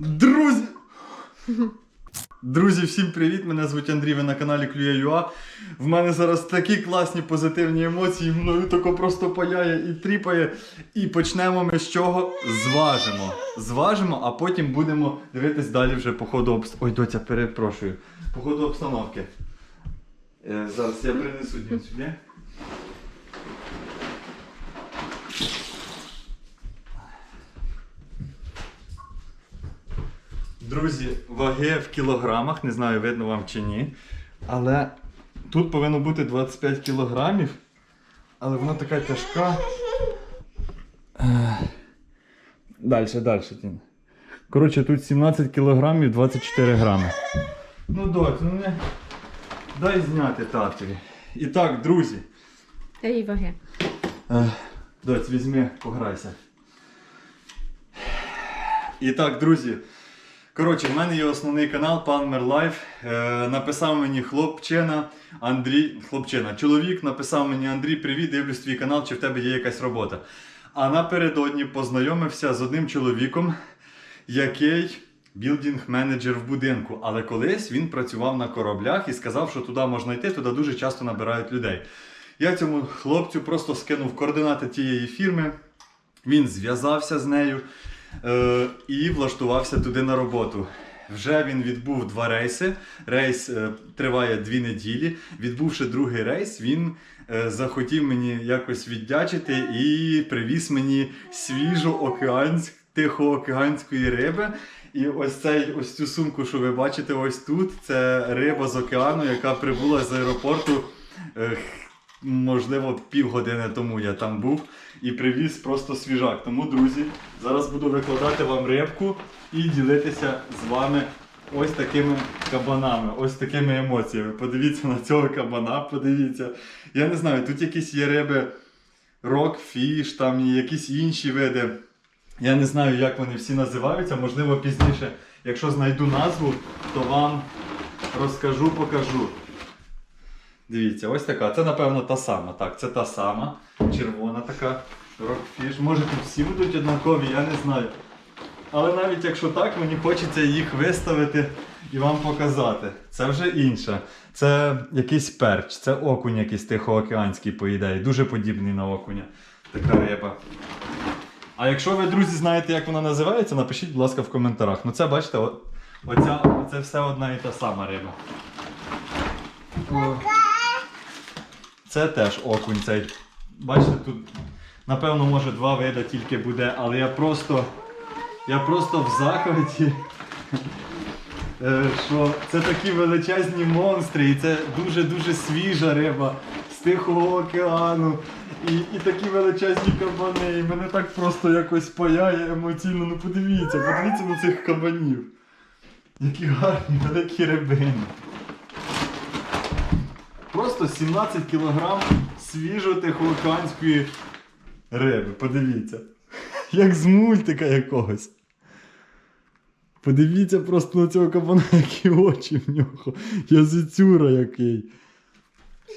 Друзі! Друзі, всім привіт! Мене звуть Андрій, ви на каналі Клює.ua. В мене зараз такі класні позитивні емоції, мною тако просто паяє і тріпає. І почнемо ми з чого? Зважимо. Зважимо, а потім будемо дивитись далі вже по ходу обс... Ой, доця, перепрошую. По ходу обстановки. Е, зараз я принесу дім сюди. Друзі, ваги в кілограмах, не знаю, видно вам чи ні. Але тут повинно бути 25 кілограмів. Але вона така тяжка. Далі, далі. Тін. Коротше, тут 17 кілограмів 24 грами. Ну, доць, ну не. Дай зняти татові. І так, друзі. Та їй ваги. Доць, візьми, пограйся. І так, друзі. Коротше, в мене є основний канал Пан Мерлайф. Е, написав мені хлопчина Андрій. Хлопчина, чоловік написав мені Андрій, привіт, дивлюсь твій канал, чи в тебе є якась робота. А напередодні познайомився з одним чоловіком, який білдинг-менеджер в будинку. Але колись він працював на кораблях і сказав, що туди можна йти, туди дуже часто набирають людей. Я цьому хлопцю просто скинув координати тієї фірми. Він зв'язався з нею е, і влаштувався туди на роботу. Вже він відбув два рейси. Рейс е, триває дві неділі. Відбувши другий рейс, він е, захотів мені якось віддячити і привіз мені свіжу океанськ, тихоокеанської риби. І ось цей, ось цю сумку, що ви бачите ось тут, це риба з океану, яка прибула з аеропорту. Можливо, півгодини тому я там був і привіз просто свіжак. Тому, друзі, зараз буду викладати вам рибку і ділитися з вами ось такими кабанами, ось такими емоціями. Подивіться на цього кабана, подивіться. Я не знаю, тут якісь є риби рокфіш, там якісь інші види. Я не знаю, як вони всі називаються. Можливо, пізніше, якщо знайду назву, то вам розкажу, покажу. Дивіться, ось така. Це, напевно, та сама. Так, це та сама. Червона така рокфіш. Може тут всі будуть однакові, я не знаю. Але навіть якщо так, мені хочеться їх виставити і вам показати. Це вже інше. Це якийсь перч, це окунь якийсь тихоокеанський, по ідеї. Дуже подібний на окуня. Така риба. А якщо ви, друзі, знаєте, як вона називається, напишіть, будь ласка, в коментарях. Ну це, бачите, оця, оце все одна і та сама риба. О. Це теж окунь цей. Бачите, тут, напевно, може два вида тільки буде, але я просто. Я просто в захваті. е, Що це такі величезні монстри, і це дуже-дуже свіжа риба з Тихого океану. І, і такі величезні кабани. І мене так просто якось паяє емоційно. Ну подивіться, подивіться на цих кабанів. Які гарні великі рибини. Просто 17 кілограм свіжо тихоокеанської риби. Подивіться. Як з мультика якогось. Подивіться просто на цього кабана, які очі в нього. Язицюра який.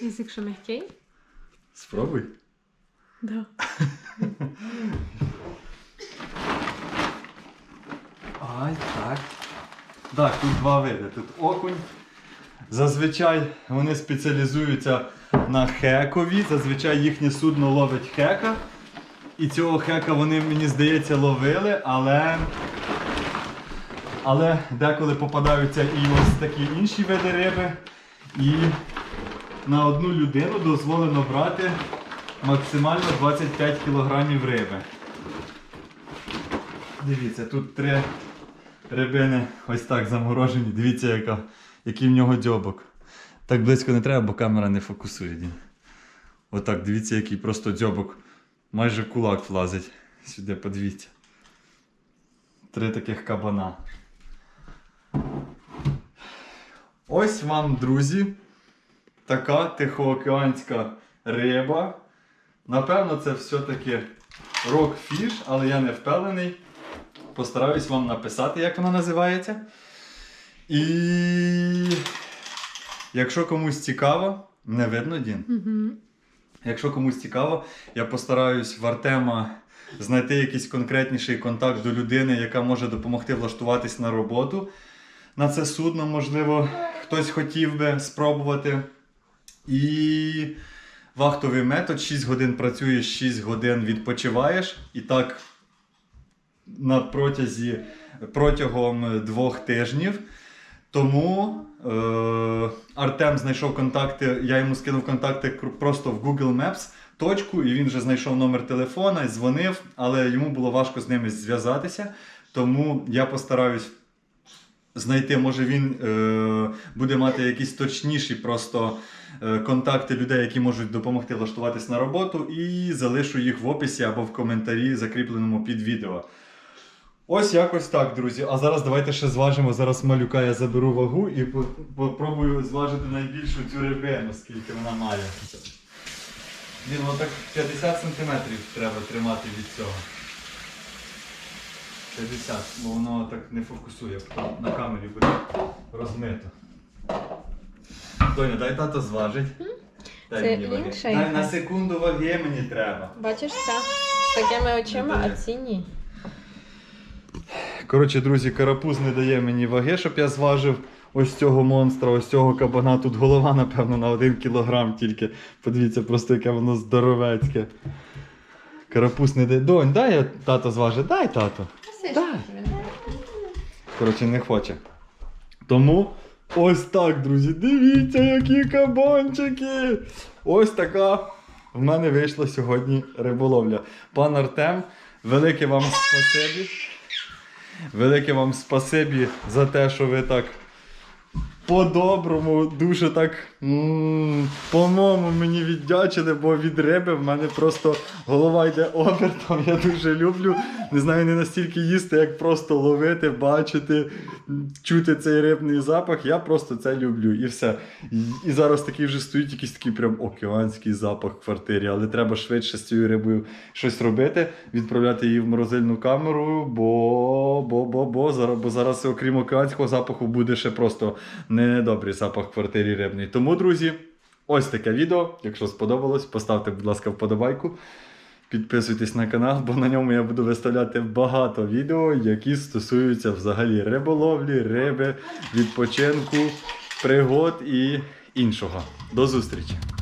Язик що м'який? Спробуй. Да. Ай, так. Так, тут два види. Тут окунь. Зазвичай вони спеціалізуються на хекові. Зазвичай їхнє судно ловить хека. І цього хека вони, мені здається, ловили, але. Але деколи попадаються і ось такі інші види риби. І на одну людину дозволено брати максимально 25 кг риби. Дивіться, тут три рибини ось так заморожені. Дивіться, яка, який в нього дзьобок. Так близько не треба, бо камера не фокусує. Отак, дивіться, який просто дзьобок. Майже кулак влазить. Сюди, подивіться. Три таких кабана. Ось вам, друзі, така тихоокеанська риба. Напевно, це все-таки рокфіш, але я не впевнений. Постараюсь вам написати, як вона називається. І якщо комусь цікаво, не видно, Дін. Угу. Якщо комусь цікаво, я постараюсь в Артема знайти якийсь конкретніший контакт до людини, яка може допомогти влаштуватись на роботу. На це судно, можливо, хтось хотів би спробувати. І вахтовий метод 6 годин працюєш, 6 годин відпочиваєш. І так на протязі протягом двох тижнів. Тому е, Артем знайшов контакти, я йому скинув контакти просто в Google Maps точку, і він вже знайшов номер телефона дзвонив, але йому було важко з ними зв'язатися. Тому я постараюсь знайти, може він е, буде мати якісь точніші просто е, контакти людей, які можуть допомогти влаштуватись на роботу, і залишу їх в описі або в коментарі, закріпленому під відео. Ось якось так, друзі. А зараз давайте ще зважимо. Зараз малюка я заберу вагу і по- попробую зважити найбільшу цю рибину, скільки вона має. Він воно так 50 см треба тримати від цього. 50, бо воно так не фокусує, на камері буде розмито. Доня, дай тато зважить. Дай Це мені ваги. інша Дай на секунду ваги мені треба. Бачиш це? З такими очима, а ці ні. Коротше, друзі, карапуз не дає мені ваги, щоб я зважив ось цього монстра, ось цього кабана. Тут голова, напевно, на один кілограм тільки. Подивіться, просто яке воно здоровецьке. Карапуз не дає. Донь, дай я тато зважить, дай тато. Дай. Коротше, не хоче. Тому ось так, друзі. Дивіться, які кабанчики! Ось така в мене вийшла сьогодні риболовля. Пан Артем, велике вам спасибі. Велике вам спасибі за те, що ви так по-доброму, дуже так по-моєму мені віддячили, бо від риби в мене просто голова йде обертом. Я дуже люблю. Не знаю, не настільки їсти, як просто ловити, бачити, чути цей рибний запах. Я просто це люблю. І все. І, зараз такий вже стоїть якийсь такий прям океанський запах в квартирі, але треба швидше з цією рибою щось робити, відправляти її в морозильну камеру, бо, бо, бо, бо, бо зараз, окрім океанського запаху, буде ще просто недобрий запах в квартирі рибний. Тому, друзі, ось таке відео. Якщо сподобалось, поставте, будь ласка, вподобайку. Підписуйтесь на канал, бо на ньому я буду виставляти багато відео, які стосуються взагалі риболовлі, риби, відпочинку, пригод і іншого. До зустрічі!